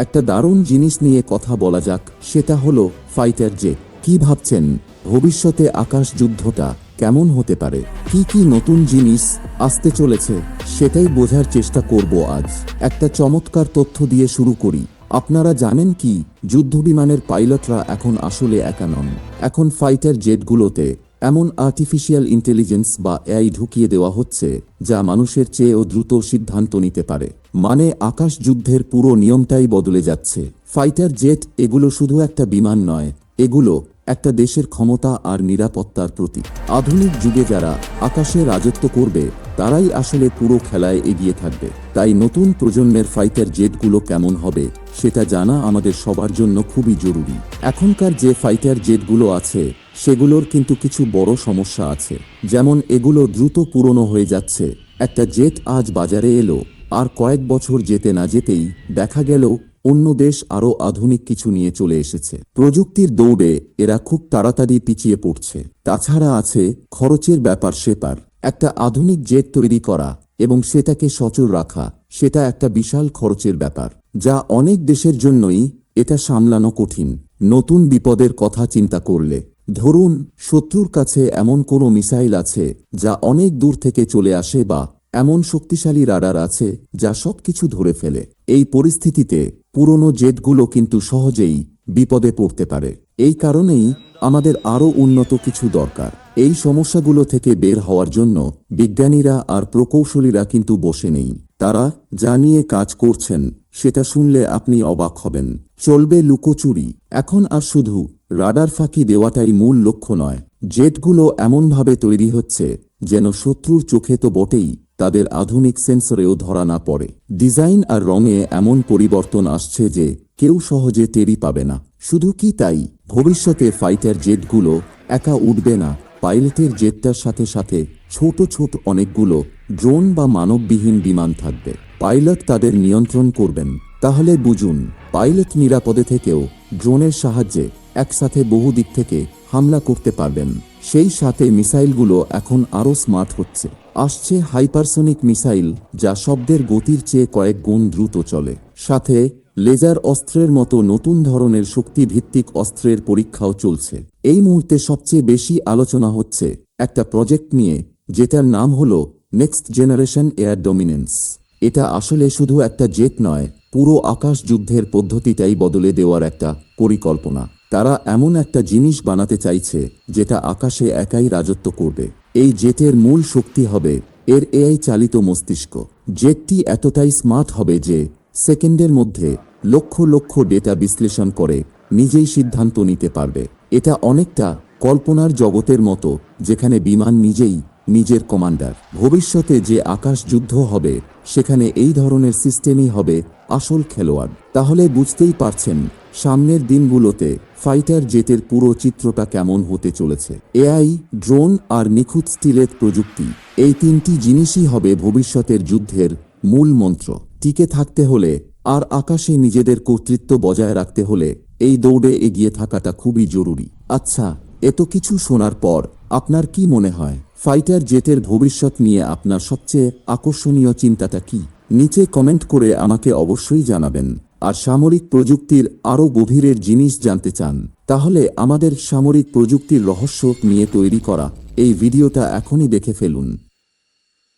একটা দারুণ জিনিস নিয়ে কথা বলা যাক, সেটা হলো ফাইটার জেট কি ভাবছেন? ভবিষ্যতে আকাশ যুদ্ধটা কেমন হতে পারে? কি কি নতুন জিনিস আসতে চলেছে? সেটাই বোঝার চেষ্টা করব আজ। একটা চমৎকার তথ্য দিয়ে শুরু করি। আপনারা জানেন কি? যুদ্ধবিমানের পাইলটরা এখন আসলে একা নন। এখন ফাইটার জেটগুলোতে এমন আর্টিফিশিয়াল ইন্টেলিজেন্স বা এআই ঢুকিয়ে দেওয়া হচ্ছে, যা মানুষের চেয়েও দ্রুত সিদ্ধান্ত নিতে পারে। মানে আকাশ যুদ্ধের পুরো নিয়মটাই বদলে যাচ্ছে। ফাইটার জেট এগুলো শুধু একটা বিমান নয়, এগুলো একটা দেশের ক্ষমতা আর নিরাপত্তার প্রতীক। আধুনিক যুগে যারা আকাশে রাজত্ব করবে, তারাই আসলে পুরো খেলায় এগিয়ে থাকবে। তাই নতুন প্রজন্মের ফাইটার জেটগুলো কেমন হবে, সেটা জানা আমাদের সবার জন্য খুবই জরুরি। এখনকার যে ফাইটার জেটগুলো আছে সেগুলোর কিন্তু কিছু বড় সমস্যা আছে। যেমন এগুলো দ্রুত পুরনো হয়ে যাচ্ছে। একটা জেট আজ বাজারে এলো, আর কয়েক বছর যেতে না যেতেই দেখা গেল অন্য দেশ আরও আধুনিক কিছু নিয়ে চলে এসেছে। প্রযুক্তির দৌড়ে এরা খুব তাড়াতাড়ি পিছিয়ে পড়ছে। তাছাড়া আছে খরচের ব্যাপার সেপার। একটা আধুনিক জেট তৈরি করা এবং সেটাকে সচল রাখা, সেটা একটা বিশাল খরচের ব্যাপার, যা অনেক দেশের জন্যই এটা সামলানো কঠিন। নতুন বিপদের কথা চিন্তা করলে ধরুন, শত্রুর কাছে এমন কোনো মিসাইল আছে যা অনেক দূর থেকে চলে আসে বা এমন শক্তিশালী রাডার আছে যা সবকিছু ধরে ফেলে। এই পরিস্থিতিতে পুরনো জেটগুলো কিন্তু সহজেই বিপদে পড়তে পারে। এই কারণেই আমাদের আরও উন্নত কিছু দরকার। এই সমস্যাগুলো থেকে বের হওয়ার জন্য বিজ্ঞানীরা আর প্রকৌশলীরা কিন্তু বসে নেই। তারা যা নিয়ে কাজ করছেন, সেটা শুনলে আপনি অবাক হবেন। চলবে লুকোচুরি। এখন আর শুধু রাডার ফাঁকি দেওয়াটাই মূল লক্ষ্য নয়। জেটগুলো এমনভাবে তৈরি হচ্ছে যেন শত্রুর চোখে তো বটেই তাদের আধুনিক সেন্সরেও ধরা না পড়ে। ডিজাইন আর রঙে এমন পরিবর্তন আসছে যে কেউ সহজে টেরি পাবে না। শুধু কি তাই? ভবিষ্যতে ফাইটার জেটগুলো একা উঠবে না। পাইলটের জেটটার সাথে সাথে ছোট ছোট অনেকগুলো ড্রোন বা মানববিহীন বিমান থাকবে। পাইলট তাদের নিয়ন্ত্রণ করবেন। তাহলে বুঝুন, পাইলট নিরাপদে থেকেও ড্রোনের সাহায্যে একসাথে বহু দিক থেকে হামলা করতে পারবেন। সেই সাথে মিসাইলগুলো এখন আরও স্মার্ট হচ্ছে। আসছে হাইপারসোনিক মিসাইল যা শব্দের গতির চেয়ে কয়েক গুণ দ্রুত চলে। সাথে লেজার অস্ত্রের মতো নতুন ধরনের শক্তিভিত্তিক অস্ত্রের পরীক্ষাও চলছে। এই মুহূর্তে সবচেয়ে বেশি আলোচনা হচ্ছে একটা প্রজেক্ট নিয়ে, যেটার নাম হল নেক্সট জেনারেশন এয়ার ডমিনেন্স এটা আসলে শুধু একটা জেট নয়, পুরো আকাশ যুদ্ধের পদ্ধতিটাই বদলে দেওয়ার একটা পরিকল্পনা। তারা এমন একটা জিনিস বানাতে চাইছে, যেটা আকাশে একাই রাজত্ব করবে। এই জেটের মূল শক্তি হবে এর এআই চালিত মস্তিষ্ক। জেটটি এতটাই স্মার্ট হবে যে, সেকেন্ডের মধ্যে লক্ষ লক্ষ ডেটা বিশ্লেষণ করে নিজেই সিদ্ধান্ত নিতে পারবে। এটা অনেকটা কল্পনার জগতের মতো, যেখানে বিমান নিজেই নিজের কমান্ডার। ভবিষ্যতে যে আকাশ যুদ্ধ হবে, সেখানে এই ধরনের সিস্টেমই হবে আসল খেলোয়াড়। তাহলে বুঝতেই পারছেন, সামনের দিনগুলোতে ফাইটার জেটের পুরো চিত্রটা কেমন হতে চলেছে। এআই, ড্রোন আর নিখুঁত স্টিলের প্রযুক্তি, এই তিনটি জিনিসই হবে ভবিষ্যতের যুদ্ধের মূল মন্ত্র। টিকে থাকতে হলে আর আকাশে নিজেদের কর্তৃত্ব বজায় রাখতে হলে এই দৌড়ে এগিয়ে থাকাটা খুবই জরুরি। আচ্ছা এত কিছু শোনার পর আপনার কি মনে হয়, ফাইটার জেটের ভবিষ্যৎ নিয়ে আপনার সবচেয়ে আকর্ষণীয় চিন্তাটা কি? নিচে কমেন্ট করে আমাকে অবশ্যই জানাবেন। আর সামরিক প্রযুক্তির আরও গভীরের জিনিস জানতে চান, তাহলে আমাদের সামরিক প্রযুক্তির রহস্য নিয়ে তৈরি করা এই ভিডিওটা এখনই দেখে ফেলুন।